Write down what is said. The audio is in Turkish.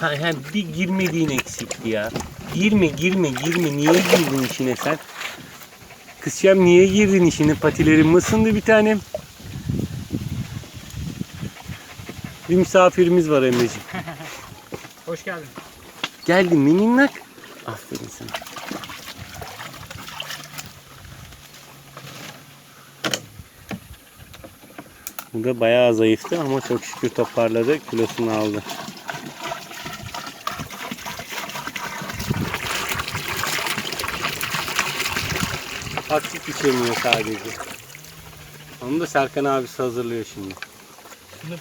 Ha, ha, bir girmediğin eksikti ya. Girme girme girme. Niye girdin işine sen? Kızcağım niye girdin işine? Patilerin mi ısındı bir tanem? Bir misafirimiz var Emre'ciğim. Hoş geldin. Geldin mi minnak? Aferin sana. Bu da bayağı zayıftı ama çok şükür toparladı. Kilosunu aldı. Aksik içemiyor sadece. Onu da Serkan abisi hazırlıyor şimdi. Abi